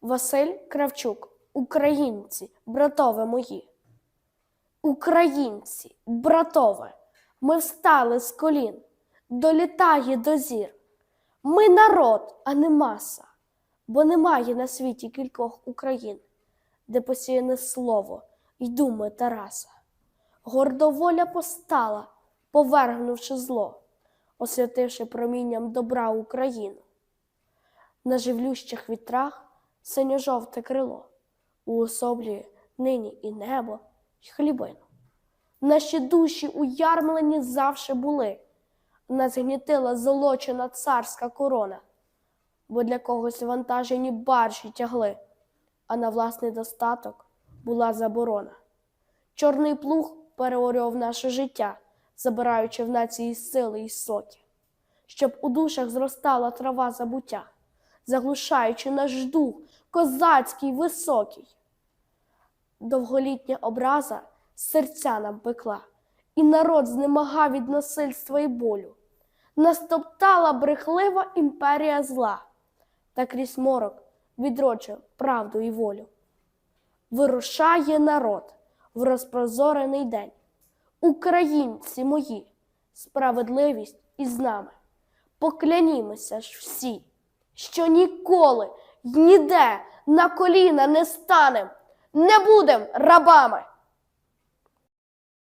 Василь Кравчук, українці, братове мої. Українці, братове, ми встали з колін, долітає до зір. Ми народ, а не маса, бо немає на світі кількох Україн, де посіяне слово й думи Тараса. Гордоволя постала, повергнувши зло, освятивши промінням добра Україну. На живлющих вітрах синьо-жовте крило. Уособлює нині і небо, й хлібину. Наші душі уярмлені завше були, нас гнітила золочена царська корона, бо для когось вантажені баржі тягли, а на власний достаток була заборона. Чорний плуг переорював наше життя, забираючи в нації сили й соки, щоб у душах зростала трава забуття, заглушаючи наш дух козацький високий. Довголітня образа серця нам пекла, і народ знемагав від насильства і болю. Настоптала брехлива імперія зла, та крізь морок відроджує правду і волю. Вирушає народ в розпрозорений день. Українці мої, справедливість із нами. Поклянімося ж всі, що ніколи ніде на коліна не станем, не будем рабами.